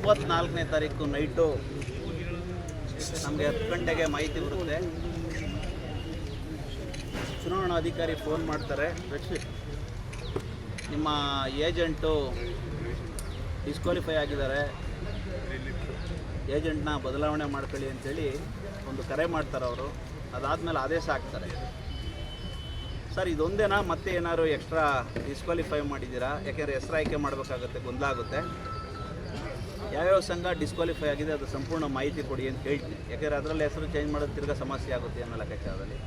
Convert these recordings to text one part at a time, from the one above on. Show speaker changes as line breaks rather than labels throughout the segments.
ಇಪ್ಪತ್ನಾಲ್ಕನೇ ತಾರೀಕು ನೈಟು. ನಮಗೆ ಹತ್ತು ಗಂಟೆಗೆ ಮಾಹಿತಿ ಬರುತ್ತೆ. ಚುನಾವಣಾಧಿಕಾರಿ ಫೋನ್ ಮಾಡ್ತಾರೆ. ನಿಮ್ಮ ಏಜೆಂಟು ಡಿಸ್ಕ್ವಾಲಿಫೈ ಆಗಿದ್ದಾರೆ. ಏಜೆಂಟ್ನ ಬದಲಾವಣೆ ಮಾಡ್ಕೊಳ್ಳಿ ಅಂಥೇಳಿ ಒಂದು ಕರೆ ಮಾಡ್ತಾರೆ ಅವರು. ಅದಾದಮೇಲೆ ಆದೇಶ ಹಾಕ್ತಾರೆ. ಸರ್, ಇದೊಂದೇನಾ ಮತ್ತೆ ಏನಾದ್ರು ಎಕ್ಸ್ಟ್ರಾ ಡಿಸ್ಕ್ವಾಲಿಫೈ ಮಾಡಿದ್ದೀರಾ? ಯಾಕೆಂದರೆ ಹೆಸರು ಆಯ್ಕೆ ಮಾಡಬೇಕಾಗುತ್ತೆ, ಗೊಂದಲ ಆಗುತ್ತೆ. ಯಾವ್ಯಾವ ಸಂಘ ಡಿಸ್ಕ್ವಾಲಿಫೈ ಆಗಿದೆ ಅದು ಸಂಪೂರ್ಣ ಮಾಹಿತಿ ಕೊಡಿ ಅಂತ ಹೇಳ್ತೀನಿ. ಯಾಕೆಂದರೆ ಅದರಲ್ಲಿ ಹೆಸರು ಚೇಂಜ್ ಮಾಡೋದು ತಿರ್ಗಾ ಸಮಸ್ಯೆ ಆಗುತ್ತೆ ಅನ್ನೋ ಲೆಕ್ಕಾಚಾರದಲ್ಲಿ.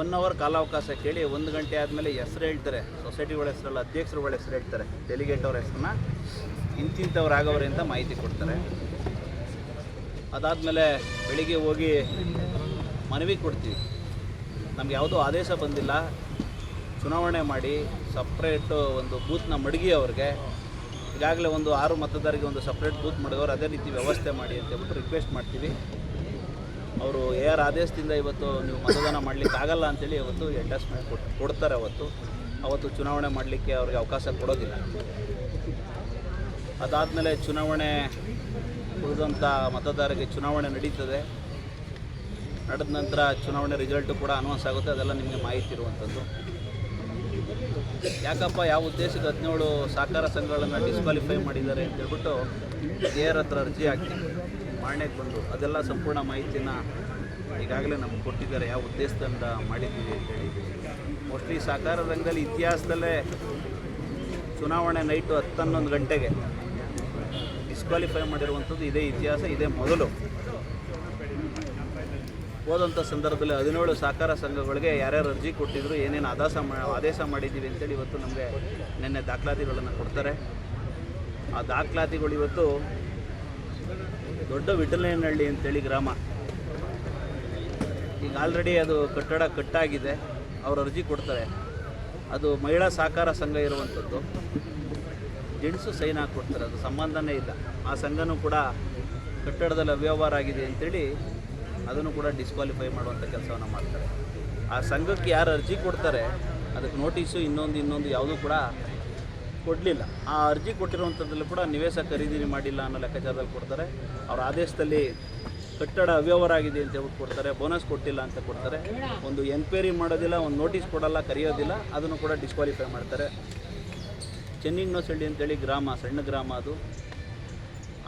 ಒನ್ ಅವರ್ ಕಾಲಾವಕಾಶ ಕೇಳಿ ಒಂದು ಗಂಟೆ ಆದಮೇಲೆ ಹೆಸರು ಹೇಳ್ತಾರೆ. ಸೊಸೈಟಿಗಳ ಹೆಸರಲ್ಲ, ಅಧ್ಯಕ್ಷರುಗಳ ಹೆಸರು ಹೇಳ್ತಾರೆ. ಡೆಲಿಗೇಟ್ ಅವ್ರ ಹೆಸರನ್ನ ಇಂತಿಂಥವ್ರು ಆಗೋವ್ರೆ ಅಂತ ಮಾಹಿತಿ ಕೊಡ್ತಾರೆ. ಅದಾದಮೇಲೆ ಬೆಳಿಗ್ಗೆ ಹೋಗಿ ಮನವಿ ಕೊಡ್ತೀವಿ. ನಮ್ಗೆ ಯಾವುದೂ ಆದೇಶ ಬಂದಿಲ್ಲ. ಚುನಾವಣೆ ಮಾಡಿ ಸಪ್ರೇಟು ಒಂದು ಬೂತ್ನ ಮಡಗಿ ಅವ್ರಿಗೆ ಈಗಾಗಲೇ ಒಂದು ಆರು ಮತದಾರರಿಗೆ ಒಂದು ಸಪ್ರೇಟ್ ಬೂತ್ ಮಾಡಿದವರು, ಅದೇ ರೀತಿ ವ್ಯವಸ್ಥೆ ಮಾಡಿ ಅಂತ ಹೇಳ್ಬಿಟ್ಟು ರಿಕ್ವೆಸ್ಟ್ ಮಾಡ್ತೀವಿ. ಅವರು ಎ ಆರ್ ಆದೇಶದಿಂದ ಇವತ್ತು ನೀವು ಮತದಾನ ಮಾಡಲಿಕ್ಕೆ ಆಗಲ್ಲ ಅಂತೇಳಿ ಇವತ್ತು ಅಡ್ಜಸ್ಟ್ಮೆಂಟ್ ಕೊಟ್ಟು ಕೊಡ್ತಾರೆ ಅವತ್ತು. ಅವತ್ತು ಚುನಾವಣೆ ಮಾಡಲಿಕ್ಕೆ ಅವ್ರಿಗೆ ಅವಕಾಶ ಕೊಡೋದಿಲ್ಲ. ಅದಾದಮೇಲೆ ಚುನಾವಣೆ ಉಳಿದಂಥ ಮತದಾರರಿಗೆ ಚುನಾವಣೆ ನಡೀತದೆ. ನಡೆದ ನಂತರ ಚುನಾವಣೆ ರಿಸಲ್ಟು ಕೂಡ ಅನೌನ್ಸ್ ಆಗುತ್ತೆ, ಅದೆಲ್ಲ ನಿಮಗೆ ಮಾಹಿತಿ ಇರುವಂಥದ್ದು. ಯಾಕಪ್ಪ, ಯಾವ ಉದ್ದೇಶದ ಹದಿನೇಳು ಸಹಕಾರ ಸಂಘಗಳನ್ನು ಡಿಸ್ಕ್ವಾಲಿಫೈ ಮಾಡಿದ್ದಾರೆ ಅಂತ ಹೇಳ್ಬಿಟ್ಟು ಏರ್ ಹತ್ರ ಅರ್ಜಿ ಹಾಕ್ತೀವಿ ಮಾಡಣೆಗೆ ಬಂದು ಅದೆಲ್ಲ ಸಂಪೂರ್ಣ ಮಾಹಿತಿನ ಈಗಾಗಲೇ ನಮ್ಗೆ ಕೊಟ್ಟಿದ್ದಾರೆ. ಯಾವ ಉದ್ದೇಶದಿಂದ ಮಾಡಿದ್ದೀವಿ ಅಂತೇಳಿ ಮೋಸ್ಟ್ಲಿ ಸಹಕಾರ ರಂಗದಲ್ಲಿ ಇತಿಹಾಸದಲ್ಲೇ ಚುನಾವಣೆ ನೈಟು ಹತ್ತನ್ನೊಂದು ಗಂಟೆಗೆ ಡಿಸ್ಕ್ವಾಲಿಫೈ ಮಾಡಿರುವಂಥದ್ದು ಇದೇ ಇತಿಹಾಸ, ಇದೇ ಮೊದಲು. ಹೋದಂಥ ಸಂದರ್ಭದಲ್ಲಿ ಹದಿನೇಳು ಸಹಕಾರ ಸಂಘಗಳಿಗೆ ಯಾರ್ಯಾರು ಅರ್ಜಿ ಕೊಟ್ಟಿದ್ರು, ಏನೇನು ಆದೇಶ ಮಾ, ಆದೇಶ ಮಾಡಿದ್ದೀವಿ ಅಂತೇಳಿ ಇವತ್ತು ನಮಗೆ ನಿನ್ನೆ ದಾಖಲಾತಿಗಳನ್ನು ಕೊಡ್ತಾರೆ. ಆ ದಾಖಲಾತಿಗಳು ಇವತ್ತು ದೊಡ್ಡ ವಿಠಲನಹಳ್ಳಿ ಅಂತೇಳಿ ಗ್ರಾಮ. ಈಗ ಆಲ್ರೆಡಿ ಅದು ಕಟ್ಟಡ ಕಟ್ಟಾಗಿದೆ, ಅವರು ಅರ್ಜಿ ಕೊಡ್ತಾರೆ. ಅದು ಮಹಿಳಾ ಸಹಕಾರ ಸಂಘ ಇರುವಂಥದ್ದು ಜೆಂಟ್ಸು ಸೈನ್ ಹಾಕ್ಕೊಡ್ತಾರೆ ಅದು ಸಂಬಂಧನೇ ಇಲ್ಲ. ಆ ಸಂಘನೂ ಕೂಡ ಕಟ್ಟಡದಲ್ಲಿ ಅವ್ಯವಹಾರ ಆಗಿದೆ ಅಂತೇಳಿ ಅದನ್ನು ಕೂಡ ಡಿಸ್ಕ್ವಾಲಿಫೈ ಮಾಡುವಂಥ ಕೆಲಸವನ್ನು ಮಾಡ್ತಾರೆ. ಆ ಸಂಘಕ್ಕೆ ಯಾರು ಅರ್ಜಿ ಕೊಡ್ತಾರೆ, ಅದಕ್ಕೆ ನೋಟಿಸು ಇನ್ನೊಂದು ಇನ್ನೊಂದು ಯಾವುದೂ ಕೂಡ ಕೊಡಲಿಲ್ಲ. ಆ ಅರ್ಜಿ ಕೊಟ್ಟಿರುವಂಥದ್ದಲ್ಲಿ ಕೂಡ ನಿವೇಶ ಖರೀದಿ ಮಾಡಿಲ್ಲ ಅನ್ನೋ ಲೆಕ್ಕಾಚಾರದಲ್ಲಿ ಕೊಡ್ತಾರೆ. ಅವ್ರ ಆದೇಶದಲ್ಲಿ ಕಟ್ಟಡ ಅವ್ಯವಹಾರ ಆಗಿದೆ ಅಂತ ಹೇಳ್ಬಿಟ್ಟು ಕೊಡ್ತಾರೆ ಬೋನಸ್ ಕೊಟ್ಟಿಲ್ಲ ಅಂತ ಕೊಡ್ತಾರೆ. ಒಂದು ಎನ್ಕ್ವೈರಿ ಮಾಡೋದಿಲ್ಲ, ಒಂದು ನೋಟಿಸ್ ಕೊಡಲ್ಲ, ಕರೆಯೋದಿಲ್ಲ, ಅದನ್ನು ಕೂಡ ಡಿಸ್ಕ್ವಾಲಿಫೈ ಮಾಡ್ತಾರೆ. ಚೆನ್ನಿಂಗ್ನೋಸಳ್ಳಿ ಅಂತೇಳಿ ಗ್ರಾಮ, ಸಣ್ಣ ಗ್ರಾಮ ಅದು.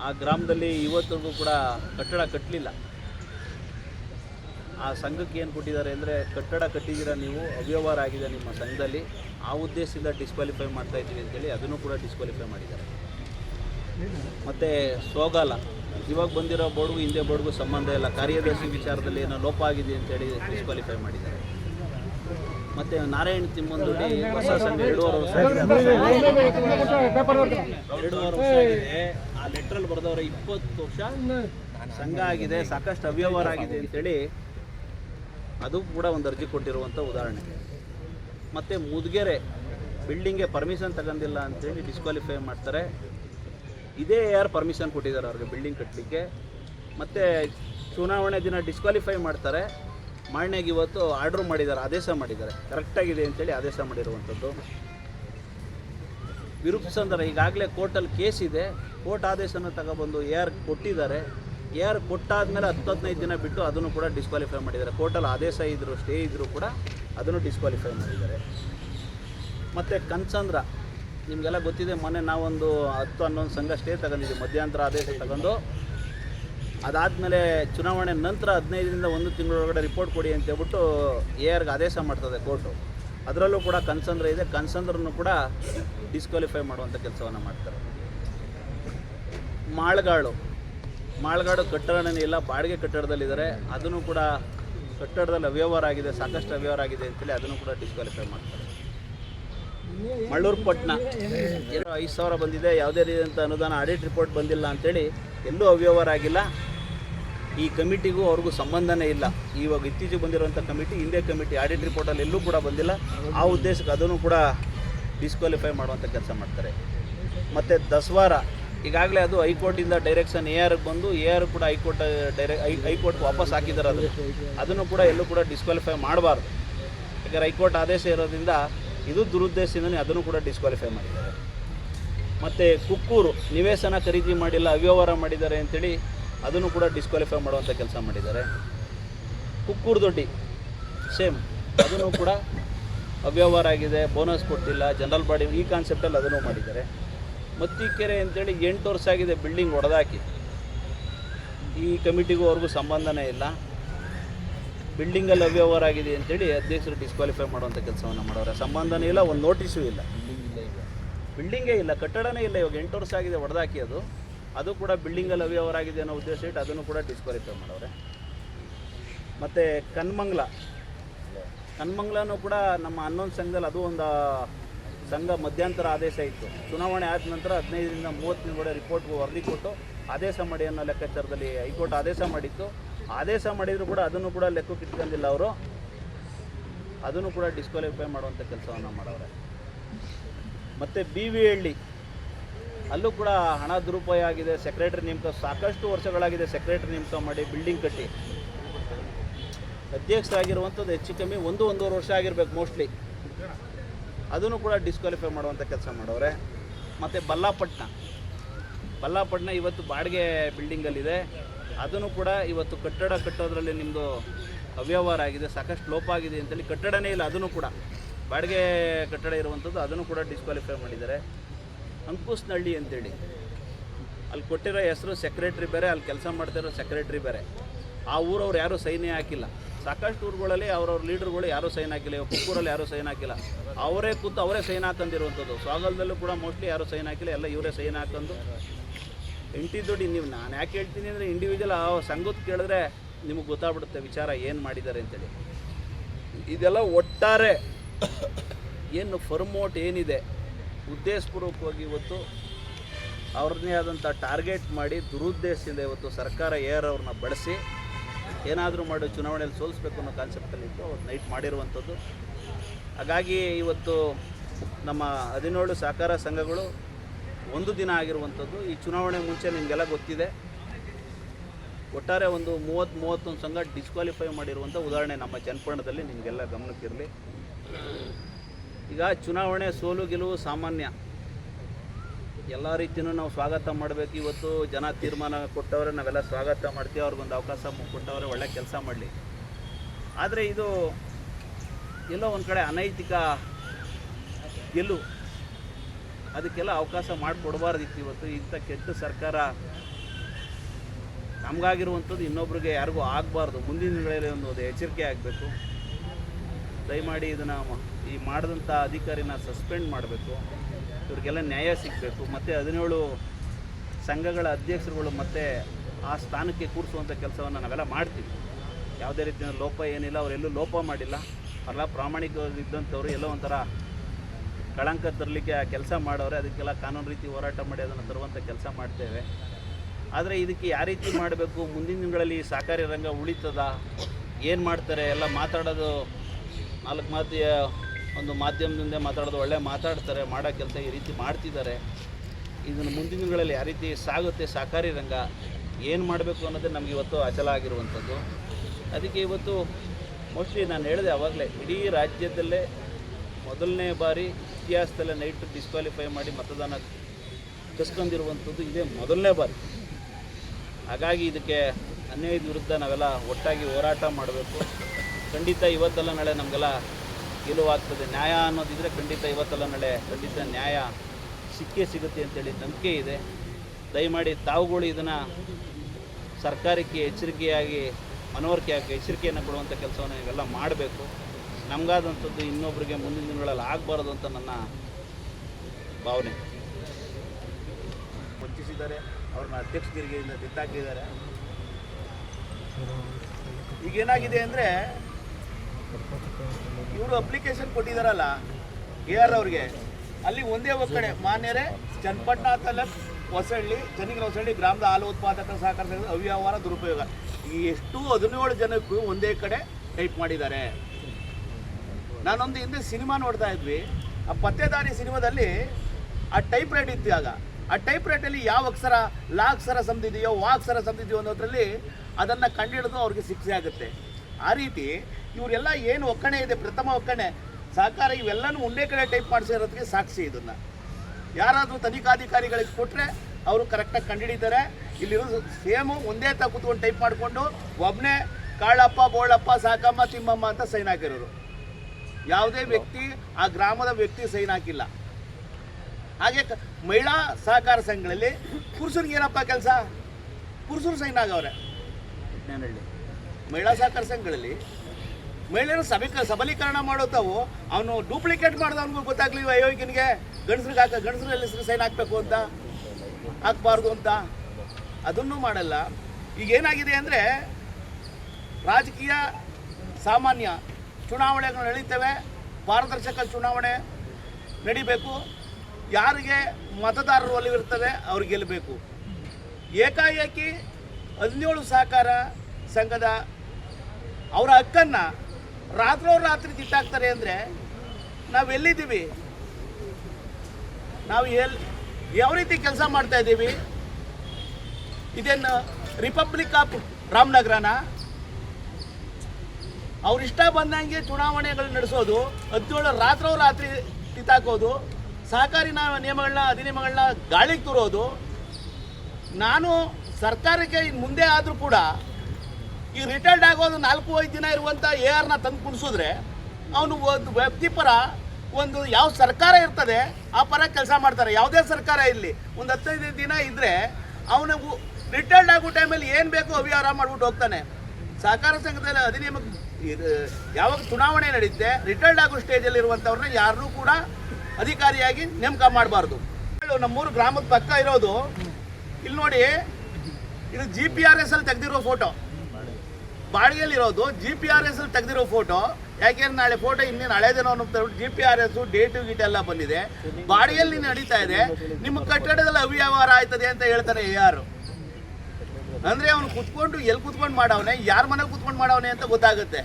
ಆ ಗ್ರಾಮದಲ್ಲಿ ಇವತ್ತಿಗೂ ಕೂಡ ಕಟ್ಟಡ ಕಟ್ಟಲಿಲ್ಲ ಆ ಸಂಘಕ್ಕೆ ಏನು ಕೊಟ್ಟಿದ್ದಾರೆ ಅಂದರೆ ಕಟ್ಟಡ ಕಟ್ಟಿದ್ದೀರಾ ನೀವು ಅವ್ಯವಹಾರ ಆಗಿದೆ ನಿಮ್ಮ ಸಂಘದಲ್ಲಿ. ಆ ಉದ್ದೇಶದಿಂದ ಡಿಸ್ಕ್ವಾಲಿಫೈ ಮಾಡ್ತಾ ಇದ್ದೀವಿ ಅಂತೇಳಿ ಅದನ್ನು ಕೂಡ ಡಿಸ್ಕ್ವಾಲಿಫೈ ಮಾಡಿದ್ದಾರೆ. ಮತ್ತು ಸೋಗಾಲ. ಇವಾಗ ಬಂದಿರೋ ಬೋರ್ಡ್ಗೂ ಹಿಂದೆ ಬೋರ್ಡ್ಗೂ ಸಂಬಂಧ ಇಲ್ಲ. ಕಾರ್ಯದರ್ಶಿ ವಿಚಾರದಲ್ಲಿ ಏನೋ ಲೋಪ ಆಗಿದೆ ಅಂತೇಳಿ ಡಿಸ್ಕ್ವಾಲಿಫೈ ಮಾಡಿದ್ದಾರೆ. ಮತ್ತು ನಾರಾಯಣ ತಿಮ್ಮಂದುಡಿ ಹೊಸ ಸಂಘ ಎರಡೂವರೆ ವರ್ಷ ಎರಡೂವರೆ ವರ್ಷ ಆಗಿದೆ. ಆ ಲೆಟ್ರಲ್ಲಿ ಬರೆದವರ ಇಪ್ಪತ್ತು ವರ್ಷ ಸಂಘ ಆಗಿದೆ. ಸಾಕಷ್ಟು ಅವ್ಯವಹಾರ ಆಗಿದೆ ಅಂತೇಳಿ ಅದು ಕೂಡ ಒಂದು ಅರ್ಜಿ ಕೊಟ್ಟಿರುವಂಥ ಉದಾಹರಣೆ ಮತ್ತು ಮುದುಗೆರೆ ಬಿಲ್ಡಿಂಗ್ಗೆ ಪರ್ಮಿಷನ್ ತಗೊಂಡಿಲ್ಲ ಅಂತೇಳಿ ಡಿಸ್ಕ್ವಾಲಿಫೈ ಮಾಡ್ತಾರೆ. ಇದೇ ಯಾರು ಪರ್ಮಿಷನ್ ಕೊಟ್ಟಿದ್ದಾರೆ ಅವ್ರಿಗೆ ಬಿಲ್ಡಿಂಗ್ ಕಟ್ಟಲಿಕ್ಕೆ ಮತ್ತು ಚುನಾವಣೆ ದಿನ ಡಿಸ್ಕ್ವಾಲಿಫೈ ಮಾಡ್ತಾರೆ. ಮಾಡ್ನೆಗೆ ಇವತ್ತು ಆರ್ಡ್ರ್ ಮಾಡಿದ್ದಾರೆ, ಆದೇಶ ಮಾಡಿದ್ದಾರೆ. ಕರೆಕ್ಟಾಗಿದೆ ಅಂತೇಳಿ ಆದೇಶ ಮಾಡಿರುವಂಥದ್ದು ವಿರೂಪಿಸಂದ್ರೆ ಈಗಾಗಲೇ ಕೋರ್ಟಲ್ಲಿ ಕೇಸ್ ಇದೆ. ಕೋರ್ಟ್ ಆದೇಶನ ತಗೊಬಂದು ಆರ್ ಕೊಟ್ಟಿದ್ದಾರೆ. ಯಾರು ಕೊಟ್ಟಾದ್ಮೇಲೆ ಹತ್ತು ಹದಿನೈದು ದಿನ ಬಿಟ್ಟು ಅದನ್ನು ಕೂಡ ಡಿಸ್ಕ್ವಾಲಿಫೈ ಮಾಡಿದ್ದಾರೆ. ಕೋರ್ಟಲ್ಲಿ ಆದೇಶ ಇದ್ದರು ಸ್ಟೇ ಇದ್ದರೂ ಕೂಡ ಅದನ್ನು ಡಿಸ್ಕ್ವಾಲಿಫೈ ಮಾಡಿದ್ದಾರೆ. ಮತ್ತು ಕನ್ಸಂದ್ರ, ನಿಮಗೆಲ್ಲ ಗೊತ್ತಿದೆ, ಮೊನ್ನೆ ನಾವೊಂದು ಹತ್ತು ಹನ್ನೊಂದು ಸಂಘ ಸ್ಟೇ ತಗೊಂಡಿದ್ದೀವಿ ಮಧ್ಯಂತರ ಆದೇಶ ತಗೊಂಡು. ಅದಾದಮೇಲೆ ಚುನಾವಣೆ ನಂತರ ಹದಿನೈದರಿಂದ ಒಂದು ತಿಂಗಳೊಳಗಡೆ ರಿಪೋರ್ಟ್ ಕೊಡಿ ಅಂತ ಹೇಳ್ಬಿಟ್ಟು ಎ ಆರ್ಗೆ ಆದೇಶ ಮಾಡ್ತದೆ ಕೋರ್ಟು ಅದರಲ್ಲೂ ಕೂಡ ಕನ್ಸಂದ್ರ ಇದೆ. ಕನ್ಸಂದ್ರನ್ನು ಕೂಡ ಡಿಸ್ಕ್ವಾಲಿಫೈ ಮಾಡುವಂಥ ಕೆಲಸವನ್ನು ಮಾಡ್ತಾರೆ. ಮಾಳ್ಗಾಡು ಮಾಳ್ಗಾಡು ಕಟ್ಟಡನೇ ಇಲ್ಲ, ಬಾಡಿಗೆ ಕಟ್ಟಡದಲ್ಲಿದ್ದಾರೆ. ಅದನ್ನು ಕೂಡ ಕಟ್ಟಡದಲ್ಲಿ ಅವ್ಯವಹಾರ ಆಗಿದೆ, ಸಾಕಷ್ಟು ಅವ್ಯವಹಾರ ಆಗಿದೆ ಅಂತೇಳಿ ಅದನ್ನು ಕೂಡ ಡಿಸ್ಕ್ವಾಲಿಫೈ ಮಾಡ್ತಾರೆ. ಮಳ್ಳೂರು ಪಟ್ಟಣ ಏನೋ ಐದು ಸಾವಿರ ಬಂದಿದೆ, ಯಾವುದೇ ರೀತಿಯಂಥ ಅನುದಾನ ಆಡಿಟ್ ರಿಪೋರ್ಟ್ ಬಂದಿಲ್ಲ ಅಂತೇಳಿ ಎಲ್ಲೂ ಅವ್ಯವಹಾರ ಆಗಿಲ್ಲ. ಈ ಕಮಿಟಿಗೂ ಅವ್ರಿಗೂ ಸಂಬಂಧನೇ ಇಲ್ಲ. ಇವಾಗ ಇತ್ತೀಚೆಗೆ ಬಂದಿರುವಂಥ ಕಮಿಟಿ, ಹಿಂದೆ ಕಮಿಟಿ ಆಡಿಟ್ ರಿಪೋರ್ಟಲ್ಲಿ ಎಲ್ಲೂ ಕೂಡ ಬಂದಿಲ್ಲ. ಆ ಉದ್ದೇಶಕ್ಕೆ ಅದನ್ನು ಕೂಡ ಡಿಸ್ಕ್ವಾಲಿಫೈ ಮಾಡುವಂಥ ಕೆಲಸ ಮಾಡ್ತಾರೆ. ಮತ್ತು ದಸವಾರ ಈಗಾಗಲೇ ಅದು ಹೈಕೋರ್ಟಿಂದ ಡೈರೆಕ್ಷನ್ ಎ ಆರ್ಗೆ ಬಂದು ಎ ಆರ್ ಕೂಡ high court high high court ವಾಪಸ್ ಹಾಕಿದ್ದಾರೆ ಅದು ಅದನ್ನು ಕೂಡ ಎಲ್ಲೂ ಕೂಡ ಡಿಸ್ಕ್ವಾಲಿಫೈ ಮಾಡಬಾರ್ದು. ಯಾಕಂದರೆ ಹೈಕೋರ್ಟ್ ಆದೇಶ ಇರೋದ್ರಿಂದ ಇದು ದುರುದ್ದೇಶದಿಂದಲೇ ಅದನ್ನು ಕೂಡ ಡಿಸ್ಕ್ವಾಲಿಫೈ ಮಾಡಿದ್ದಾರೆ. ಮತ್ತು ಕುಕ್ಕೂರು ನಿವೇಶನ ಖರೀದಿ ಮಾಡಿಲ್ಲ, ಅವ್ಯವಹಾರ ಮಾಡಿದ್ದಾರೆ ಅಂತೇಳಿ ಅದನ್ನು ಕೂಡ ಡಿಸ್ಕ್ವಾಲಿಫೈ ಮಾಡುವಂಥ ಕೆಲಸ ಮಾಡಿದ್ದಾರೆ. ಕುಕ್ಕೂರು ದೊಡ್ಡಿ, ಸೇಮ್. ಅದನ್ನು ಕೂಡ ಅವ್ಯವಹಾರ ಆಗಿದೆ, ಬೋನಸ್ ಕೊಟ್ಟಿಲ್ಲ, ಜನರಲ್ ಬಾಡಿ ಈ ಕಾನ್ಸೆಪ್ಟಲ್ಲಿ ಅದನ್ನು ಮಾಡಿದ್ದಾರೆ. ಮತ್ತಿಕೆರೆ ಅಂತೇಳಿ ಎಂಟು ವರ್ಷ ಆಗಿದೆ ಬಿಲ್ಡಿಂಗ್ ಹೊಡೆದಾಕಿ ಈ ಕಮಿಟಿಗೂ ಅವ್ರಿಗೂ ಸಂಬಂಧನೇ ಇಲ್ಲ. ಬಿಲ್ಡಿಂಗಲ್ಲಿ ಅವ್ಯವಹಾರ ಆಗಿದೆ ಅಂತೇಳಿ ಅಧ್ಯಕ್ಷರು ಡಿಸ್ಕ್ವಾಲಿಫೈ ಮಾಡುವಂಥ ಕೆಲಸವನ್ನು ಮಾಡೋರೆ. ಸಂಬಂಧನೇ ಇಲ್ಲ, ಒಂದು ನೋಟಿಸೂ ಇಲ್ಲ. ಬಿಲ್ಡಿಂಗೇ ಇಲ್ಲ, ಕಟ್ಟಡನೇ ಇಲ್ಲ ಇವಾಗ. ಎಂಟು ವರ್ಷ ಆಗಿದೆ ಹೊಡೆದಾಕಿ ಅದು. ಅದು ಕೂಡ ಬಿಲ್ಡಿಂಗಲ್ಲಿ ಅವ್ಯವಹಾರ ಆಗಿದೆ ಅನ್ನೋ ಉದ್ದೇಶ ಇಟ್ಟು ಅದನ್ನು ಕೂಡ ಡಿಸ್ಕ್ವಾಲಿಫೈ ಮಾಡೋರೆ. ಮತ್ತು ಕನ್ಮಂಗ್ಲ. ಕನ್ಮಂಗ್ಲನೂ ಕೂಡ ನಮ್ಮ ಹನ್ನೊಂದು ಸಂಘದಲ್ಲಿ ಅದು ಒಂದು ಸಂಘ ಮಧ್ಯಂತರ ಆದೇಶ ಇತ್ತು. ಚುನಾವಣೆ ಆದ ನಂತರ ಹದಿನೈದರಿಂದ ಮೂವತ್ತು ದಿನಗಳ ರಿಪೋರ್ಟ್ ವರದಿ ಕೊಟ್ಟು ಆದೇಶ ಮಾಡಿ ಅನ್ನೋ ಲೆಕ್ಕಾಚಾರದಲ್ಲಿ ಹೈಕೋರ್ಟ್ ಆದೇಶ ಮಾಡಿತ್ತು. ಆದೇಶ ಮಾಡಿದರೂ ಕೂಡ ಅದನ್ನು ಕೂಡ ಲೆಕ್ಕಕ್ಕೆ ಇಟ್ಕೊಂಡಿಲ್ಲ ಅವರು. ಅದನ್ನು ಕೂಡ ಡಿಸ್ಕ್ವಾಲಿಫೈ ಮಾಡುವಂಥ ಕೆಲಸವನ್ನು ಮಾಡವ್ರೆ. ಮತ್ತು ಬಿ ವಿ ಹಳ್ಳಿ ಅಲ್ಲೂ ಕೂಡ ಹಣ ದುರುಪಯೋಗ ಆಗಿದೆ. ಸೆಕ್ರೆಟರಿ ನೇಮಕ ಸಾಕಷ್ಟು ವರ್ಷಗಳಾಗಿದೆ. ಸೆಕ್ರೆಟರಿ ನೇಮಕ ಮಾಡಿ ಬಿಲ್ಡಿಂಗ್ ಕಟ್ಟಿ. ಅಧ್ಯಕ್ಷರಾಗಿರುವಂಥದ್ದು ಹೆಚ್ಚು ಕಮ್ಮಿ ಒಂದು, ಒಂದೂವರೆ ವರ್ಷ ಆಗಿರ್ಬೇಕು ಮೋಸ್ಟ್ಲಿ ಅದನ್ನು ಕೂಡ ಡಿಸ್ಕ್ವಾಲಿಫೈ ಮಾಡುವಂಥ ಕೆಲಸ ಮಾಡೋರೆ ಮತ್ತು ಬಲ್ಲಾಪಟ್ಟಣ ಬಲ್ಲಾಪಟ್ಟಣ ಇವತ್ತು ಬಾಡಿಗೆ ಬಿಲ್ಡಿಂಗಲ್ಲಿದೆ ಅದನ್ನು ಕೂಡ ಇವತ್ತು ಕಟ್ಟಡ ಕಟ್ಟೋದ್ರಲ್ಲಿ ನಿಮ್ಮದು ಅವ್ಯವಹಾರ ಆಗಿದೆ, ಸಾಕಷ್ಟು ಲೋಪ ಆಗಿದೆ ಅಂತೇಳಿ ಕಟ್ಟಡನೇ ಇಲ್ಲ, ಅದನ್ನು ಕೂಡ. ಬಾಡಿಗೆ ಕಟ್ಟಡ ಇರುವಂಥದ್ದು ಅದನ್ನು ಕೂಡ ಡಿಸ್ಕ್ವಾಲಿಫೈ ಮಾಡಿದ್ದಾರೆ. ಅಂಕುಸ್ನಹಳ್ಳಿ ಅಂತೇಳಿ. ಅಲ್ಲಿ ಕೊಟ್ಟಿರೋ ಹೆಸರು ಸೆಕ್ರೆಟ್ರಿ ಬೇರೆ, ಅಲ್ಲಿ ಕೆಲಸ ಮಾಡ್ತಿರೋ ಸೆಕ್ರೆಟ್ರಿ ಬೇರೆ. ಆ ಊರವ್ರು ಯಾರೂ ಸೈನೇ ಹಾಕಿಲ್ಲ. ಸಾಕಷ್ಟು ಊರುಗಳಲ್ಲಿ ಅವ್ರವ್ರ ಲೀಡರ್ಗಳು ಯಾರೂ ಸೈನ್ ಹಾಕಿಲ್ಲ ಕುಕ್ಕೂರಲ್ಲಿ ಯಾರೂ ಸೈನ್ ಹಾಕಿಲ್ಲ. ಅವರೇ ಕೂತು ಅವರೇ ಸೈನ್ ಹಾಕೊಂಡಿರುವಂಥದ್ದು ಸ್ವಾಗಲ್ದಲ್ಲೂ ಕೂಡ ಮೋಸ್ಟ್ಲಿ ಯಾರೂ ಸೈನ್ ಹಾಕಿಲ್ಲ, ಎಲ್ಲ ಇವರೇ ಸೈನ್ ಹಾಕೊಂಡು ಎಂಟಿ ದುಡ್ಡು ನೀವು, ನಾನು ಯಾಕೆ ಹೇಳ್ತೀನಿ ಅಂದರೆ ಇಂಡಿವಿಜುವಲ್ ಆ ಸಂಘದ ಕೇಳಿದ್ರೆ ನಿಮಗೆ ಗೊತ್ತಾಗ್ಬಿಡುತ್ತೆ ವಿಚಾರ ಏನು ಮಾಡಿದ್ದಾರೆ ಅಂತೇಳಿ. ಇದೆಲ್ಲ ಒಟ್ಟಾರೆ ಏನು ಫರ್ಮೋಟ್ ಏನಿದೆ ಉದ್ದೇಶಪೂರ್ವಕವಾಗಿ ಇವತ್ತು ಅವ್ರನ್ನೇ ಆದಂಥ ಟಾರ್ಗೆಟ್ ಮಾಡಿ ದುರುದ್ದೇಶದಿಂದ ಇವತ್ತು ಸರ್ಕಾರ ಏರ್ ಅವ್ರನ್ನ ಬಳಸಿ ಏನಾದರೂ ಮಾಡೋ, ಚುನಾವಣೆಯಲ್ಲಿ ಸೋಲಿಸ್ಬೇಕು ಅನ್ನೋ ಕಾನ್ಸೆಪ್ಟಲ್ಲಿ ಇತ್ತು ಅವತ್ತು ನೈಟ್ ಮಾಡಿರುವಂಥದ್ದು. ಹಾಗಾಗಿ ಇವತ್ತು ನಮ್ಮ ಹದಿನೇಳು ಸಹಕಾರ ಸಂಘಗಳು ಒಂದು ದಿನ ಆಗಿರುವಂಥದ್ದು. ಈ ಚುನಾವಣೆ ಮುಂಚೆ ನಿಮಗೆಲ್ಲ ಗೊತ್ತಿದೆ. ಒಟ್ಟಾರೆ ಒಂದು ಮೂವತ್ತು ಮೂವತ್ತೊಂದು ಸಂಘ ಡಿಸ್ಕ್ವಾಲಿಫೈ ಮಾಡಿರುವಂಥ ಉದಾಹರಣೆ ನಮ್ಮ ಚನ್ನಪಟ್ಟಣದಲ್ಲಿ. ನಿಮಗೆಲ್ಲ ಗಮನಕ್ಕಿರಲಿ ಈಗ ಚುನಾವಣೆ ಸೋಲು ಗೆಲುವು ಸಾಮಾನ್ಯ. ಎಲ್ಲ ರೀತಿಯೂ ನಾವು ಸ್ವಾಗತ ಮಾಡಬೇಕು. ಇವತ್ತು ಜನ ತೀರ್ಮಾನ ಕೊಟ್ಟವ್ರೆ, ನಾವೆಲ್ಲ ಸ್ವಾಗತ ಮಾಡ್ತೀವಿ. ಅವ್ರಿಗೊಂದು ಅವಕಾಶ ಕೊಟ್ಟವ್ರೆ, ಒಳ್ಳೆ ಕೆಲಸ ಮಾಡಲಿ. ಆದರೆ ಇದು ಎಲ್ಲೋ ಒಂದು ಕಡೆ ಅನೈತಿಕ ಗೆಲ್ಲು. ಅದಕ್ಕೆಲ್ಲ ಅವಕಾಶ ಮಾಡಿಕೊಡಬಾರ್ದಿತ್ತು ಇವತ್ತು. ಇಂಥ ಕೆಟ್ಟ ಸರ್ಕಾರ ನಮಗಾಗಿರುವಂಥದ್ದು ಇನ್ನೊಬ್ರಿಗೆ ಯಾರಿಗೂ ಆಗಬಾರ್ದು. ಮುಂದಿನ ದಿನಗಳಲ್ಲಿ ಒಂದು ಎಚ್ಚರಿಕೆ ಆಗಬೇಕು. ದಯಮಾಡಿ ಇದನ್ನು ಈ ಮಾಡಿದಂಥ ಅಧಿಕಾರಿನ ಸಸ್ಪೆಂಡ್ ಮಾಡಬೇಕು. ಇವ್ರಿಗೆಲ್ಲ ನ್ಯಾಯ ಸಿಗಬೇಕು, ಮತ್ತು ಹದಿನೇಳು ಸಂಘಗಳ ಅಧ್ಯಕ್ಷರುಗಳು ಮತ್ತು ಆ ಸ್ಥಾನಕ್ಕೆ ಕೂರಿಸುವಂಥ ಕೆಲಸವನ್ನು ನಾವೆಲ್ಲ ಮಾಡ್ತೀವಿ. ಯಾವುದೇ ರೀತಿಯ ಲೋಪ ಏನಿಲ್ಲ ಅವರೆಲ್ಲೂ ಲೋಪ ಮಾಡಿಲ್ಲ. ಅವರೆಲ್ಲ ಪ್ರಾಮಾಣಿಕವಾಗಿದ್ದಂಥವ್ರು, ಎಲ್ಲೋ ಒಂಥರ ಕಳಂಕ ತರಲಿಕ್ಕೆ ಆ ಕೆಲಸ ಮಾಡೋರೆ, ಅದಕ್ಕೆಲ್ಲ ಕಾನೂನು ರೀತಿ ಹೋರಾಟ ಮಾಡಿ ಅದನ್ನು ತರುವಂಥ ಕೆಲಸ ಮಾಡ್ತೇವೆ. ಆದರೆ ಇದಕ್ಕೆ ಯಾವ ರೀತಿ ಮಾಡಬೇಕು, ಮುಂದಿನ ದಿನಗಳಲ್ಲಿ ಸಹಕಾರಿ ರಂಗ ಉಳಿತದ, ಏನು ಮಾಡ್ತಾರೆ, ಎಲ್ಲ ಮಾತಾಡೋದು ನಾಲ್ಕು ಮಾತು ಒಂದು ಮಾಧ್ಯಮದಿಂದ ಮಾತಾಡೋದು, ಒಳ್ಳೆ ಮಾತಾಡ್ತಾರೆ, ಮಾಡೋ ಕೆಲಸ ಈ ರೀತಿ ಮಾಡ್ತಿದ್ದಾರೆ. ಇದನ್ನು ಮುಂದಿನ ದಿನಗಳಲ್ಲಿ ಯಾವ ರೀತಿ ಸಾಗುತ್ತೆ ಸಹಕಾರಿ ರಂಗ. ಏನು ಮಾಡಬೇಕು ಅನ್ನೋದೇ ನಮಗೆ ಇವತ್ತು ಅಚಲ ಆಗಿರುವಂಥದ್ದು. ಅದಕ್ಕೆ ಇವತ್ತು ಮೋಸ್ಟ್ಲಿ ನಾನು ಹೇಳಿದೆ ಆವಾಗಲೇ ಇಡೀ ರಾಜ್ಯದಲ್ಲೇ ಮೊದಲನೇ ಬಾರಿ ಇತಿಹಾಸದಲ್ಲೇ ನೈಟ್ ಡಿಸ್ಕ್ವಾಲಿಫೈ ಮಾಡಿ ಮತದಾನ ಕಸ್ಕೊಂಡಿರುವಂಥದ್ದು ಇದೇ ಮೊದಲನೇ ಬಾರಿ. ಹಾಗಾಗಿ ಇದಕ್ಕೆ ಅನ್ಯಾಯದ ವಿರುದ್ಧ ನಾವೆಲ್ಲ ಒಟ್ಟಾಗಿ ಹೋರಾಟ ಮಾಡಬೇಕು. ಖಂಡಿತ ಇವತ್ತೆಲ್ಲ ನಾಳೆ ನಮಗೆಲ್ಲ ಗೆಲುವಾಗ್ತದೆ. ನ್ಯಾಯ ಅನ್ನೋದಿದ್ರೆ ಖಂಡಿತ ಇವತ್ತಲ್ಲ ನಡೆ ಖಂಡಿತ ನ್ಯಾಯ ಸಿಕ್ಕೇ ಸಿಗುತ್ತೆ ಅಂತೇಳಿ ನಂಬಿಕೆ ಇದೆ. ದಯಮಾಡಿ ತಾವುಗಳು ಇದನ್ನು ಸರ್ಕಾರಕ್ಕೆ ಎಚ್ಚರಿಕೆಯಾಗಿ ಮನವರಿಕೆ ಆಗಿ ಎಚ್ಚರಿಕೆಯನ್ನು ಕೊಡುವಂಥ ಕೆಲಸವನ್ನು ಇವೆಲ್ಲ ಮಾಡಬೇಕು. ನಮಗಾದಂಥದ್ದು ಇನ್ನೊಬ್ಬರಿಗೆ ಮುಂದಿನ ದಿನಗಳಲ್ಲಿ ಆಗಬಾರ್ದು ಅಂತ ನನ್ನ ಭಾವನೆ. ವಂಚಿಸಿದ್ದಾರೆ. ಅವ್ರನ್ನ ಅಧ್ಯಕ್ಷಗಿರಿಗೆಯಿಂದ ಈಗ ಈಗೇನಾಗಿದೆ ಅಂದರೆ ಇವರು ಅಪ್ಲಿಕೇಶನ್ ಕೊಟ್ಟಿದಾರಲ್ಲ ಕೆ ಆರ್ ಅವ್ರಿಗೆ. ಅಲ್ಲಿ ಒಂದೇ ಕಡೆ, ಮಾನ್ಯರೇ ಚನ್ನಪಟ್ಟಣ ತಾಲೂಕ್ ಹೊಸಳ್ಳಿ ಚನ್ನಿಗಿನ ಹೊಸಳ್ಳಿ ಗ್ರಾಮದ ಹಾಲು ಉತ್ಪಾದಕ ಸಹಕಾರ ಅವ್ಯವಹಾರ ದುರುಪಯೋಗ. ಈ ಎಷ್ಟು ಹದಿನೇಳು ಜನಕ್ಕೂ ಒಂದೇ ಕಡೆ ಟೈಪ್ ಮಾಡಿದ್ದಾರೆ. ನಾನೊಂದು ಹಿಂದೆ ಸಿನಿಮಾ ನೋಡ್ತಾ ಇದ್ವಿ. ಆ ಪತ್ತೆದಾರಿ ಸಿನಿಮಾದಲ್ಲಿ ಆ ಟೈಪ್ ರೈಟ್ ಆಗ. ಆ ಟೈಪ್ ರೈಟಲ್ಲಿ ಯಾವ ಅಕ್ಷರ, ಲಾ ಅಕ್ಷರ ಸಂದಿದೆಯೋ, ವಾ ಅಕ್ಷರ ಸಂದಿದೆಯೋ ಅನ್ನೋದ್ರಲ್ಲಿ ಅದನ್ನು ಕಂಡುಹಿಡಿದು ಅವ್ರಿಗೆ ಶಿಕ್ಷೆ ಆಗುತ್ತೆ. ಆ ರೀತಿ ಇವರೆಲ್ಲ ಏನು ಒಕ್ಕಣೆ ಇದೆ, ಪ್ರಥಮ ಒಕ್ಕಣೆ, ಸಹಕಾರ ಇವೆಲ್ಲನೂ ಒಂದೇ ಕಡೆ ಟೈಪ್ ಮಾಡಿಸಿರೋದಕ್ಕೆ ಸಾಕ್ಷಿ ಇದನ್ನು.
ಯಾರಾದರೂ ತನಿಖಾಧಿಕಾರಿಗಳಿಗೆ ಕೊಟ್ಟರೆ ಅವರು ಕರೆಕ್ಟಾಗಿ ಕಂಡುಹಿಡಿತಾರೆ ಇಲ್ಲಿರೋ ಸೇಮು ಒಂದೇ ತ ಕೂತ್ಕೊಂಡು ಟೈಪ್ ಮಾಡಿಕೊಂಡು ಒಬ್ಬನೇ ಕಾಳಪ್ಪ, ಬೋಳಪ್ಪ, ಸಾಕಮ್ಮ, ತಿಮ್ಮಮ್ಮ ಅಂತ ಸೈನ್ ಹಾಕಿರೋರು. ಯಾವುದೇ ವ್ಯಕ್ತಿ ಆ ಗ್ರಾಮದ ವ್ಯಕ್ತಿ ಸೈನ್ ಹಾಕಿಲ್ಲ. ಹಾಗೆ ಮಹಿಳಾ ಸಹಕಾರ ಸಂಘಗಳಲ್ಲಿ ಪುರುಷರಿಗೆ ಏನಪ್ಪ ಕೆಲಸ? ಪುರುಷರು ಸೈನ್ ಆಗವ್ರೆ. ಮಹಿಳಾ ಸಹಕಾರ ಸಂಘಗಳಲ್ಲಿ ಮಹಿಳೆಯರು ಸಬೀಕ ಸಬಲೀಕರಣ ಮಾಡೋತಾವು ಅವನು ಡೂಪ್ಲಿಕೇಟ್ ಮಾಡ್ದ ಅವ್ನಿಗೂ ಗೊತ್ತಾಗ್ಲಿಲ್ಲ ಅಯೋಗ್ಯನಿಗೆ ಗಂಡಸ್ರಿಗೆ ಹಾಕ, ಗಂಡಸ್ರಲ್ಲಿ ಹೆಸರು ಸೈನ್ ಹಾಕ್ಬೇಕು ಅಂತ, ಹಾಕಬಾರ್ದು ಅಂತ. ಅದನ್ನು ಮಾಡಲ್ಲ. ಈಗ ಏನಾಗಿದೆ ಅಂದರೆ, ರಾಜಕೀಯ ಸಾಮಾನ್ಯ ಚುನಾವಣೆಗಳು ನಡೀತವೆ, ಪಾರದರ್ಶಕ ಚುನಾವಣೆ ನಡಿಬೇಕು. ಯಾರಿಗೆ ಮತದಾರರು ಒಲಿವಿರ್ತವೆ ಅವ್ರು ಗೆಲ್ಲಬೇಕು ಏಕಾಏಕಿ ಹದಿನೇಳು ಸಹಕಾರ ಸಂಘದ ಅವರ ಹಕ್ಕನ್ನು ರಾತ್ರೋರಾತ್ರಿ ಕಿತ್ತಾಕ್ತಾರೆ ಅಂದರೆ ನಾವು ಎಲ್ಲಿದ್ದೀವಿ? ನಾವು ಎಲ್, ಯಾವ ರೀತಿ ಕೆಲಸ ಮಾಡ್ತಾ ಇದ್ದೀವಿ? ಇದೇನು ರಿಪಬ್ಲಿಕ್ ಆಫ್ ರಾಮನಗರನ? ಅವ್ರಿಷ್ಟ ಬಂದಂಗೆ ಚುನಾವಣೆಗಳು ನಡೆಸೋದು, ಹದಿನೇಳು ರಾತ್ರೋರಾತ್ರಿ ಕಿತ್ತಾಕೋದು ಸಹಕಾರಿ ನಿಯಮಗಳನ್ನ ಅಧಿನಿಯಮಗಳನ್ನ ಗಾಳಿಗೆ ತೂರೋದು. ನಾನು ಸರ್ಕಾರಕ್ಕೆ ಮುಂದೆ ಆದರೂ ಕೂಡ ಈ ರಿಟೈರ್ಡ್ ಆಗೋದು ನಾಲ್ಕು, ಐದು ದಿನ ಇರುವಂಥ ಎ ಆರ್ನ ತಂದು ಕುಣಿಸಿದ್ರೆ ಅವನು ಒಂದು ವ್ಯಕ್ತಿಪರ ಒಂದು ಯಾವ ಸರ್ಕಾರ ಇರ್ತದೆ, ಆ ಪರ ಕೆಲಸ ಮಾಡ್ತಾರೆ. ಯಾವುದೇ ಸರ್ಕಾರ ಇರಲಿ, ಒಂದು ಹತ್ತೈದು ದಿನ ಇದ್ದರೆ ಅವನು ರಿಟೈರ್ಡ್ ಆಗೋ ಟೈಮಲ್ಲಿ ಏನು ಬೇಕೋ ಅವ್ಯವಹಾರ ಮಾಡ್ಬಿಟ್ಟು ಹೋಗ್ತಾನೆ. ಸಹಕಾರ ಸಂಘದಲ್ಲಿ ಅಧಿನಿಯಮ ಇದು, ಯಾವಾಗ ಚುನಾವಣೆ ನಡೆಯುತ್ತೆ ರಿಟೈರ್ಡ್ ಆಗೋ ಸ್ಟೇಜಲ್ಲಿ ಇರುವಂಥವ್ರನ್ನ ಯಾರನ್ನೂ ಕೂಡ ಅಧಿಕಾರಿಯಾಗಿ ನೇಮಕ ಮಾಡಬಾರ್ದು. ನಮ್ಮೂರು ಗ್ರಾಮದ ಪಕ್ಕ ಇರೋದು ಇಲ್ಲಿ ನೋಡಿ ಇದು ಜಿ ಪಿ ಆರ್ ಎಸ್ ಅಲ್ಲಿ ತೆಗೆದಿರೋ ಫೋಟೋ ಬಾಡಿಗೆಯಲ್ಲಿರೋದು ಜಿ ಪಿ ಆರ್ ಎಸ್ ತೆಗೆದಿರೋ ಫೋಟೋ ಯಾಕೆಂದ್ರೆ ನಾಳೆ ಫೋಟೋ ಇನ್ನೇನು ಹಳೇದೇನೋ ಅನ್ನೋ G P R S date ಗೀಟ್ ಎಲ್ಲ ಬಂದಿದೆ. ಬಾಡಿಗೆಯಲ್ಲಿ ನಡೀತಾ ಇದೆ. ನಿಮ್ಮ ಕಟ್ಟಡದಲ್ಲಿ ಅವ್ಯವಹಾರ ಆಯ್ತದೆ ಅಂತ ಹೇಳ್ತಾರೆ ಯಾರು ಅಂದ್ರೆ ಅವನು ಕುತ್ಕೊಂಡು ಎಲ್ಲಿ ಕುತ್ಕೊಂಡು ಮಾಡವನೆ, ಯಾರ ಮನೇಲಿ ಕುತ್ಕೊಂಡು ಮಾಡವನೆ ಅಂತ ಗೊತ್ತಾಗುತ್ತೆ.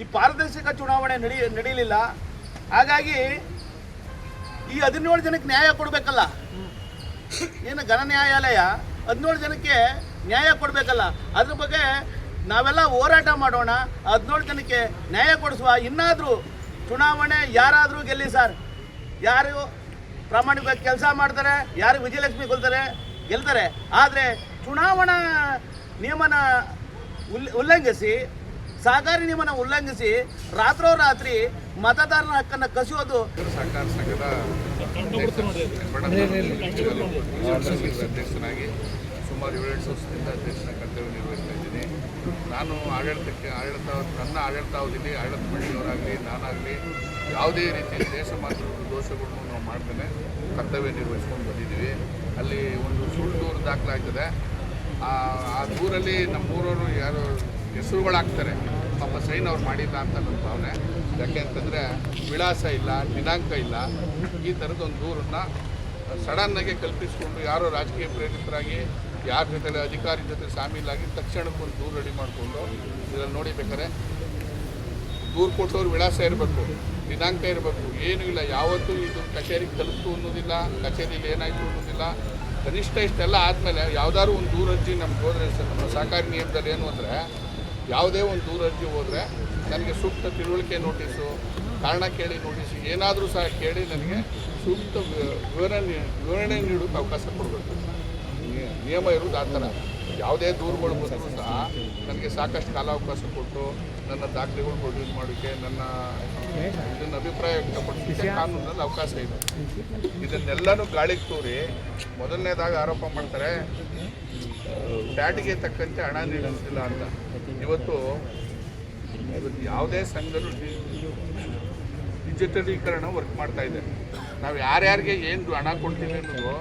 ಈ ಪಾರದರ್ಶಕ ಚುನಾವಣೆ ನಡಿ, ನಡೀಲಿಲ್ಲ. ಹಾಗಾಗಿ ಈ ಹದಿನೇಳು ಜನಕ್ಕೆ ನ್ಯಾಯ ಕೊಡಬೇಕಲ್ಲ. ಏನು ಘನ ನ್ಯಾಯಾಲಯ ಹದಿನೇಳು ಜನಕ್ಕೆ ನ್ಯಾಯ ಕೊಡಬೇಕಲ್ಲ. ಅದ್ರ ಬಗ್ಗೆ ನಾವೆಲ್ಲ ಹೋರಾಟ ಮಾಡೋಣ. ಹದಿನೇಳು ಜನಕ್ಕೆ ನ್ಯಾಯ ಕೊಡಿಸುವ ಇನ್ನಾದರೂ ಚುನಾವಣೆ ಯಾರಾದರೂ ಗೆಲ್ಲಿ ಸರ್. ಯಾರು ಪ್ರಾಮಾಣಿಕವಾಗಿ ಕೆಲಸ ಮಾಡ್ತಾರೆ ಯಾರು ವಿಜಯಲಕ್ಷ್ಮಿ ಕೊಲ್ತಾರೆ ಗೆಲ್ತಾರೆ. ಆದರೆ ಚುನಾವಣಾ ನಿಯಮನ ಉಲ್ ಉಲ್ಲಂಘಿಸಿ ಸಹಕಾರಿ ನಿಯಮನ ಉಲ್ಲಂಘಿಸಿ ರಾತ್ರೋರಾತ್ರಿ ಮತದಾರನ ಹಕ್ಕನ್ನು ಕಸಿಯೋದು
ಸಹಕಾರ ಸಂಘದ ಅಧ್ಯಕ್ಷನಾಗಿ ಸುಮಾರು ಏಳೆಂಟು ವರ್ಷದಿಂದ ಅಧ್ಯಕ್ಷನ ಕರ್ತವ್ಯ ನಿರ್ವಹಿಸ್ತಾ ಇದ್ದೀನಿ. ನಾನು ಆಡಳಿತಕ್ಕೆ, ಆಡಳಿತ, ನನ್ನ ಆಡಳಿತಾವಧಿಯಲ್ಲಿ ಆಡಳಿತ ಮಂಡಳಿಯವರಾಗಲಿ, ನಾನಾಗಲಿ ಯಾವುದೇ ರೀತಿ ದೇಶ ಮಾತ್ರ ದೋಷಗಳನ್ನು ನಾವು ಮಾಡ್ತೇನೆ. ಕರ್ತವ್ಯ ನಿರ್ವಹಿಸ್ಕೊಂಡು ಬಂದಿದ್ದೀವಿ. ಅಲ್ಲಿ ಒಂದು ಸುಳ್ಳು ದೂರು ದಾಖಲಾಗ್ತದೆ. ಆ ಆ ದೂರಲ್ಲಿ ನಮ್ಮೂರವರು ಯಾರು ಹೆಸರುಗಳಾಗ್ತಾರೆ. ಪಾಪ ಸೈನ್ ಅವ್ರು ಮಾಡಿಲ್ಲ ಅಂತ ನನ್ನ ಭಾವನೆ. ಯಾಕೆ ಅಂತಂದರೆ ವಿಳಾಸ ಇಲ್ಲ, ದಿನಾಂಕ ಇಲ್ಲ. ಈ ಥರದೊಂದು ದೂರನ್ನು ಸಡನ್ನಾಗಿ ಕಲ್ಪಿಸಿಕೊಂಡು ಯಾರೋ ರಾಜಕೀಯ ಪ್ರೇರಿತರಾಗಿ ಯಾರ ಜೊತೆ ಅಧಿಕಾರಿ ಜೊತೆ ಶಾಮೀಲಾಗಿ ತಕ್ಷಣಕ್ಕೊಂದು ದೂರು ರೆಡಿ ಮಾಡಿಕೊಂಡು ಇದರಲ್ಲಿ ನೋಡಿ ಬೇಕಾದ್ರೆ ದೂರು ಕೊಟ್ಟವ್ರ ವಿಳಾಸ ಇರಬೇಕು, ದಿನಾಂಕ ಇರಬೇಕು, ಏನೂ ಇಲ್ಲ. ಯಾವತ್ತೂ ಇದು ಕಚೇರಿಗೆ ತಲುಪ್ತು ಅನ್ನೋದಿಲ್ಲ ಕಚೇರಿಯಲ್ಲಿ ಏನಾಯಿತು ಅನ್ನೋದಿಲ್ಲ. ಕನಿಷ್ಠ ಇಷ್ಟೆಲ್ಲ ಆದಮೇಲೆ ಯಾವುದಾದ್ರು ಒಂದು ದೂರರ್ಜಿ ನಮ್ಗೆ ಹೋದರೆ ಸರ್, ನಮ್ಮ ಸಹಕಾರಿ ನಿಯಮದಲ್ಲಿ ಏನು ಅಂದರೆ, ಯಾವುದೇ ಒಂದು ದೂರರ್ಜಿ ಹೋದರೆ ನನಗೆ ಸೂಕ್ತ ತಿಳುವಳಿಕೆ ನೋಟಿಸು, ಕಾರಣ ಕೇಳಿ ನೋಟಿಸು, ಏನಾದರೂ ಸಹ ಕೇಳಿ ನನಗೆ ಸೂಕ್ತ ವಿವರಣೆ ವಿವರಣೆ ನೀಡೋಕ್ಕೆ ಅವಕಾಶ ಕೊಡಬೇಕು. ನಿಯಮ ಇರುವುದು ಆ ಥರ. ಯಾವುದೇ ದೂರುಗಳು ಬಂದರೂ ಸಹ ನನಗೆ ಸಾಕಷ್ಟು ಕಾಲಾವಕಾಶ ಕೊಟ್ಟು ನನ್ನ ದಾಖಲೆಗಳು ಪ್ರೊಡ್ಯೂಸ್ ಮಾಡೋಕ್ಕೆ ನನ್ನ ಇದನ್ನು ಅಭಿಪ್ರಾಯ ವ್ಯಕ್ತಪಡಿಸಲಿಕ್ಕೆ ಕಾನೂನಲ್ಲಿ ಅವಕಾಶ ಇದೆ. ಇದನ್ನೆಲ್ಲನೂ ಗಾಳಿಗೆ ತೂರಿ ಮೊದಲನೇದಾಗಿ ಆರೋಪ ಮಾಡ್ತಾರೆ, ಬ್ಯಾಟಿಗೆ ತಕ್ಕಂತೆ ಹಣ ನೀಡುತ್ತಿಲ್ಲ ಅಂತ. ಇವತ್ತು ಇವತ್ತು ಯಾವುದೇ ಸಂಘರು ಡಿಜಿಟಲೀಕರಣ ವರ್ಕ್ ಮಾಡ್ತಾ ಇದೆ. ನಾವು ಯಾರ್ಯಾರಿಗೆ ಏನು ಹಣ ಕೊಡ್ತೀವಿ ಅನ್ನೋದು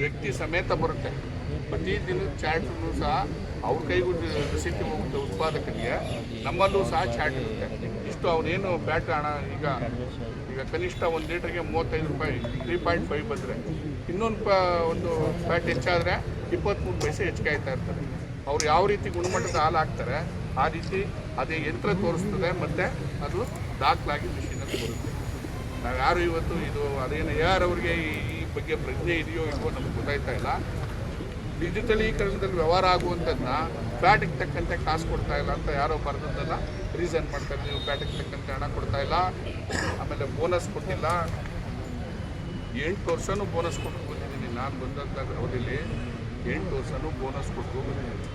ವ್ಯಕ್ತಿ ಸಮೇತ ಬರುತ್ತೆ. ಪ್ರತಿ ದಿನದ ಚಾಟನ್ನು ಸಹ ಅವ್ರ ಕೈಗೂ ರಸೀತಿ ಹೋಗುತ್ತೆ ಉತ್ಪಾದಕರಿಗೆ ನಮ್ಮಲ್ಲೂ ಸಹ ಚಾಟ್ ಇರುತ್ತೆ. ಇಷ್ಟು ಅವನೇನು ಬ್ಯಾಟ್ ಹಣ ಈಗ ಈಗ ಕನಿಷ್ಠ ಒಂದು ಲೀಟ್ರಿಗೆ ಮೂವತ್ತೈದು ರೂಪಾಯಿ ತ್ರೀ ಪಾಯಿಂಟ್ ಫೈವ್ ಬಂದರೆ. ಇನ್ನೊಂದು ಪ, ಒಂದು ಬ್ಯಾಟ್ ಹೆಚ್ಚಾದರೆ ಇಪ್ಪತ್ತ್ಮೂರು ಪೈಸೆ ಹೆಚ್ಚಿಗೆ ಆಯ್ತಾ ಇರ್ತಾರೆ ಅವ್ರು ಯಾವ ರೀತಿ ಗುಣಮಟ್ಟದ ಹಾಲು ಹಾಕ್ತಾರೆ, ಆ ರೀತಿ ಅದೇ ಯಂತ್ರ ತೋರಿಸ್ತದೆ ಮತ್ತು ಅದು ದಾಖಲಾಗಿ ಮಿಷಿನಲ್ಲಿ ಬರುತ್ತೆ. ನಾವು ಯಾರು ಇವತ್ತು ಇದು ಅದೇನು ಯಾರು ಅವ್ರಿಗೆ ಈ ಬಗ್ಗೆ ಪ್ರಜ್ಞೆ ಇದೆಯೋ ಇಲ್ವೋ ನಮ್ಗೆ ಗೊತ್ತಾಯ್ತಾ ಇಲ್ಲ. ಡಿಜಿಟಲೀಕರಣದಲ್ಲಿ ವ್ಯವಹಾರ ಆಗುವಂಥದ್ದನ್ನ ಪ್ಯಾಟಿಗೆ ತಕ್ಕಂತೆ ಕಾಸು ಕೊಡ್ತಾ ಇಲ್ಲ ಅಂತ ಯಾರೋ ಬರೆದದ್ದಲ್ಲ ರೀಸನ್ ಮಾಡ್ತಾರೆ. ನೀವು ಪ್ಯಾಟಿಗೆ ತಕ್ಕಂತೆ ಹಣ ಕೊಡ್ತಾ ಇಲ್ಲ, ಆಮೇಲೆ ಬೋನಸ್ ಕೊಟ್ಟಿಲ್ಲ. ಎಂಟು ವರ್ಷನೂ ಬೋನಸ್ ಕೊಟ್ಟು ಬಂದಿದ್ದೀನಿ. ನಾನು ಬಂದಂಥ ಅವಧಿಯಲ್ಲಿ ಎಂಟು ವರ್ಷನೂ ಬೋನಸ್ ಕೊಟ್ಟು ಬಂದಿದ್ದೀನಿ.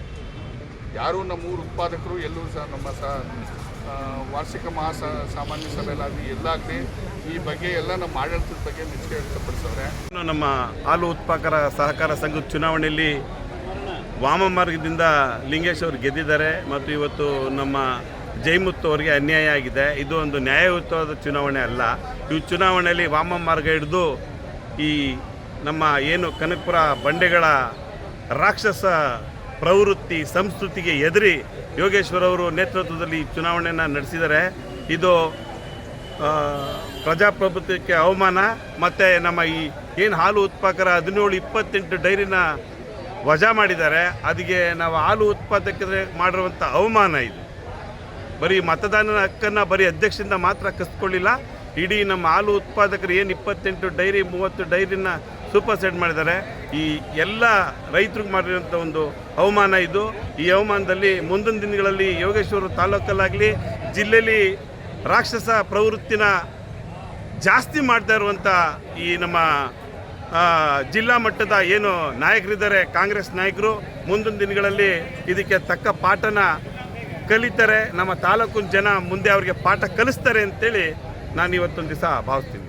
ಯಾರೂ ನಮ್ಮೂರು ಉತ್ಪಾದಕರು ಎಲ್ಲರೂ ಸಹ ನಮ್ಮ ಸಹ ವಾರ್ಷಿಕ ಮಹಾ ಸಾಮಾನ್ಯ ಸಭೆಯಲ್ಲಾಗಲಿ ಎಲ್ಲಾಗಲಿ ಈ ಬಗ್ಗೆ ಎಲ್ಲ ನಮ್ಮ ಆಡಳಿತದ ಬಗ್ಗೆ ಮೆಚ್ಚುಗೆ ವ್ಯಕ್ತಪಡಿಸವ್ರೆ
ಇನ್ನು ನಮ್ಮ ಹಾಲು ಉತ್ಪಾದಕರ ಸಹಕಾರ ಸಂಘದ ಚುನಾವಣೆಯಲ್ಲಿ ವಾಮ ಮಾರ್ಗದಿಂದ ಲಿಂಗೇಶ್ ಅವರು ಗೆದ್ದಿದ್ದಾರೆ ಮತ್ತು ಇವತ್ತು ನಮ್ಮ ಜೈಮುತ್ತು ಅವರಿಗೆ ಅನ್ಯಾಯ ಆಗಿದೆ. ಇದು ಒಂದು ನ್ಯಾಯಯುತವಾದ ಚುನಾವಣೆ ಅಲ್ಲ. ಈ ಚುನಾವಣೆಯಲ್ಲಿ ವಾಮ ಮಾರ್ಗ ಹಿಡಿದು ಈ ನಮ್ಮ ಏನು ಕನಕಪುರ ಬಂಡೆಗಳ ರಾಕ್ಷಸ ಪ್ರವೃತ್ತಿ ಸಂಸ್ಕೃತಿಗೆ ಎದುರಿ ಯೋಗೇಶ್ವರ್ ಅವರು ನೇತೃತ್ವದಲ್ಲಿ ಚುನಾವಣೆಯನ್ನು ನಡೆಸಿದ್ದಾರೆ. ಇದು ಪ್ರಜಾಪ್ರಭುತ್ವಕ್ಕೆ ಅವಮಾನ, ಮತ್ತು ನಮ್ಮ ಈ ಏನು ಹಾಲು ಉತ್ಪಾದಕರ ಹದಿನೇಳು ಇಪ್ಪತ್ತೆಂಟು ಡೈರಿನ ವಜಾ ಮಾಡಿದ್ದಾರೆ. ಅದಕ್ಕೆ ನಾವು ಹಾಲು ಉತ್ಪಾದಕರಿಗೆ ಮಾಡಿರುವಂಥ ಅವಮಾನ ಇದು. ಬರೀ ಮತದಾನದ ಹಕ್ಕನ್ನು ಬರೀ ಅಧ್ಯಕ್ಷದಿಂದ ಮಾತ್ರ ಕಸ್ಕೊಳ್ಳಿಲ್ಲ. ಇಡೀ ನಮ್ಮ ಹಾಲು ಉತ್ಪಾದಕರು ಏನು ಇಪ್ಪತ್ತೆಂಟು ಡೈರಿ, ಮೂವತ್ತು ಡೈರಿನ ಸೂಪರ್ ಸೆಟ್ ಮಾಡಿದ್ದಾರೆ. ಈ ಎಲ್ಲ ರೈತರಿಗೆ ಮಾಡಿರುವಂಥ ಒಂದು ಅವಮಾನ ಇದು. ಈ ಅವಮಾನದಲ್ಲಿ ಮುಂದಿನ ದಿನಗಳಲ್ಲಿ ಯೋಗೇಶ್ವರ ತಾಲೂಕಲ್ಲಾಗಲಿ, ಜಿಲ್ಲೆಯಲ್ಲಿ ರಾಕ್ಷಸ ಪ್ರವೃತ್ತಿನ ಜಾಸ್ತಿ ಮಾಡ್ತಾ ಇರುವಂಥ ಈ ನಮ್ಮ ಜಿಲ್ಲಾ ಮಟ್ಟದ ಏನು ನಾಯಕರಿದ್ದಾರೆ, ಕಾಂಗ್ರೆಸ್ ನಾಯಕರು, ಮುಂದಿನ ದಿನಗಳಲ್ಲಿ ಇದಕ್ಕೆ ತಕ್ಕ ಪಾಠನ ಕಲಿತಾರೆ. ನಮ್ಮ ತಾಲೂಕಿನ ಜನ ಮುಂದೆ ಅವರಿಗೆ ಪಾಠ ಕಲಿಸ್ತಾರೆ ಅಂತೇಳಿ ನಾನು ಇವತ್ತೊಂದು ದಿವಸ ಭಾವಿಸ್ತೀನಿ.